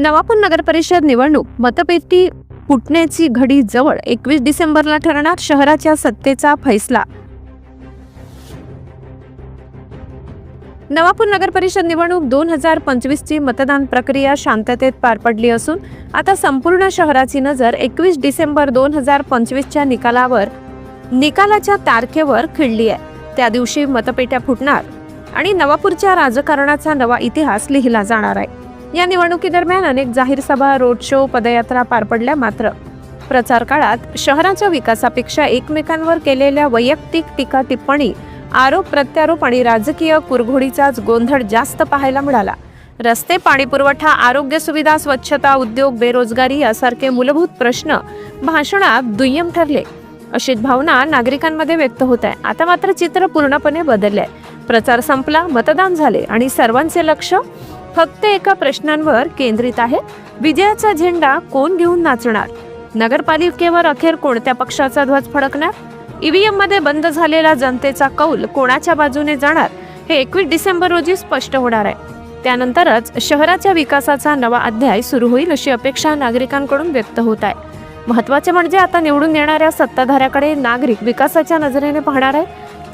नवापूर नगर परिषद निवडणूक मतपेटी फुटण्याची घडी जवळ एकवीस डिसेंबरला ठरणार शहराच्या सत्तेचा फैसला. नवापूर नगर परिषद निवडणूक दोन हजार पंचवीसची मतदान प्रक्रिया शांततेत पार पडली असून आता संपूर्ण शहराची नजर एकवीस डिसेंबर दोन हजार पंचवीसच्या निकालावर निकालाच्या तारखेवर खिळली आहे. त्या दिवशी मतपेट्या फुटणार आणि नवापूरच्या राजकारणाचा नवा इतिहास लिहिला जाणार आहे. या निवडणुकीदरम्यान अनेक जाहीर सभा रोड शो पदयात्रा पार पडल्या मात्र. प्रचार काळात शहराच्या विकासापेक्षा एकमेकांवर केलेल्या वैयक्तिक टीका टिप्पणी आरोप प्रत्यारोप आणि राजकीय कुरघोडीचाच गोंधळ जास्त पाहायला मिळाला. रस्ते पाणीपुरवठा आरोग्य सुविधा स्वच्छता उद्योग बेरोजगारी यासारखे मूलभूत प्रश्न भाषणात दुय्यम ठरले. अशी भावना नागरिकांमध्ये व्यक्त होत आहे. आता मात्र चित्र पूर्णपणे बदलले आहे प्रचार संपला मतदान झाले आणि सर्वांचे लक्ष फक्त एका प्रश्नांवर केंद्रित आहे. विजयाचा झेंडा कोण घेऊन नाचणार? नगरपालिकेवर अखेर कोणत्या पक्षाचा ध्वज फडकणार? ईव्हीएममध्ये बंद झालेला जनतेचा कौल कोणाच्या बाजूने जाणार? हे एकवीस डिसेंबर रोजी स्पष्ट होणार आहे. त्यानंतरच शहराच्या विकासाचा नवा अध्याय सुरू होईल अशी अपेक्षा नागरिकांकडून व्यक्त होत आहे. महत्त्वाचे म्हणजे आता निवडून येणाऱ्या सत्ताधाऱ्याकडे नागरिक विकासाच्या नजरेने पाहणार आहे.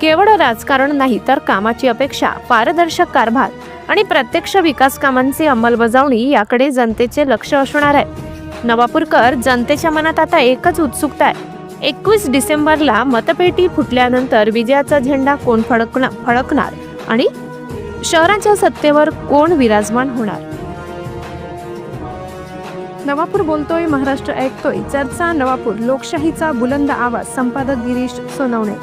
केवळ राजकारण नाही तर कामाची अपेक्षा पारदर्शक कारभार आणि प्रत्यक्ष विकास कामांची अंमलबजावणी याकडे जनतेचे लक्ष असणार आहे. नवापूरकर जनतेच्या मनात आता एकच उत्सुकता आहे. एकवीस डिसेंबरला मतपेटी फुटल्यानंतर विजयाचा झेंडा कोण फडकणार फडकणार आणि शहराच्या सत्तेवर कोण विराजमान होणार? नवापूर बोलतोय महाराष्ट्र ऐकतोय. चर्चा नवापूर लोकशाहीचा बुलंद आवाज संपादक गिरीश सोनवणे.